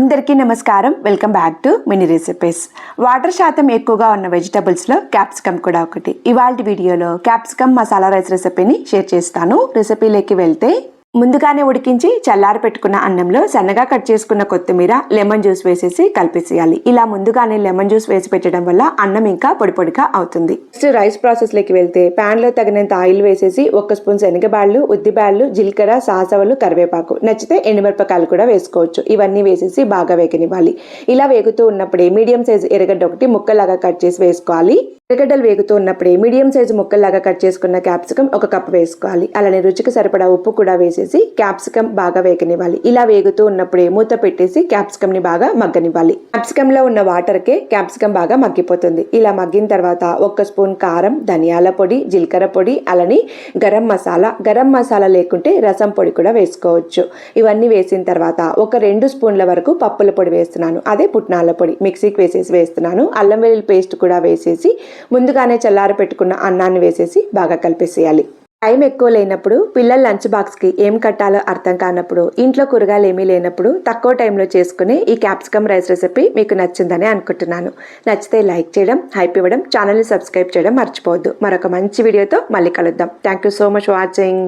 అందరికీ నమస్కారం. Welcome back to mini recipes water శాతం ఎక్కువగా ఉన్న వెజిటబుల్స్లో క్యాప్సికమ్ కూడా ఒకటి. ఇవాళ వీడియోలో క్యాప్సికమ్ మసాలా రైస్ రెసిపీని షేర్ చేస్తాను. రెసిపీలోకి వెళ్తే ముందుగానే ఉడికించి చల్లారి పెట్టుకున్న అన్నంలో సన్నగా కట్ చేసుకున్న కొత్తిమీర లెమన్ జ్యూస్ వేసేసి కలిపేసేయాలి. ఇలా ముందుగానే లెమన్ జ్యూస్ వేసి పెట్టడం వల్ల అన్నం ఇంకా పొడి పొడిగా అవుతుంది. నెక్స్ట్ రైస్ ప్రాసెస్లోకి వెళ్తే పాన్లో తగినంత ఆయిల్ వేసేసి ఒక స్పూన్ శనగబాళ్ళు ఉద్దిబాళ్ళు జీలకర్ర సాసవలు కరివేపాకు. నచ్చితే ఎండుమిరపకాయలు కూడా వేసుకోవచ్చు. ఇవన్నీ వేసేసి బాగా వేగనివ్వాలి. ఇలా వేగుతూ ఉన్నప్పుడే మీడియం సైజ్ ఎరగడ్డ ఒకటి ముక్కలాగా కట్ చేసి వేసుకోవాలి. ఎర్రగడ్డలు వేగుతూ ఉన్నప్పుడే మీడియం సైజు ముక్కల్లాగా కట్ చేసుకున్న క్యాప్సికం ఒక కప్పు వేసుకోవాలి. అలానే రుచికి సరిపడా ఉప్పు కూడా వేసేసి క్యాప్సికం బాగా వేగనివ్వాలి. ఇలా వేగుతూ ఉన్నప్పుడే మూత పెట్టేసి క్యాప్సికం ని బాగా మగ్గనివ్వాలి. క్యాప్సికం లో ఉన్న వాటర్ కే క్యాప్సికం బాగా మగ్గిపోతుంది. ఇలా మగ్గిన తర్వాత ఒక స్పూన్ కారం ధనియాల పొడి జీలకర్ర పొడి అలానే గరం మసాలా. గరం మసాలా లేకుంటే రసం పొడి కూడా వేసుకోవచ్చు. ఇవన్నీ వేసిన తర్వాత ఒక రెండు స్పూన్ల వరకు పప్పుల పొడి వేస్తున్నాను. అదే పుట్నాల పొడి. మిక్సీకి వేసేసి వేస్తున్నాను. అల్లం వెల్లుల్లి పేస్ట్ కూడా వేసేసి ముందుగానే చల్లార పెట్టుకున్న అన్నాన్ని వేసేసి బాగా కలిపేసేయాలి. టైం ఎక్కువ లేనప్పుడు పిల్లల లంచ్ బాక్స్కి ఏం కట్టాలో అర్థం కానప్పుడు ఇంట్లో కూరగాయలు ఏమీ లేనప్పుడు తక్కువ టైంలో చేసుకునే ఈ క్యాప్సికమ్ రైస్ రెసిపీ మీకు నచ్చిందని అనుకుంటున్నాను. నచ్చితే లైక్ చేయడం హైప్ ఇవ్వడం ఛానల్ని సబ్స్క్రైబ్ చేయడం మర్చిపోవద్దు. మరొక మంచి వీడియోతో మళ్ళీ కలుద్దాం. Thank you so much watching.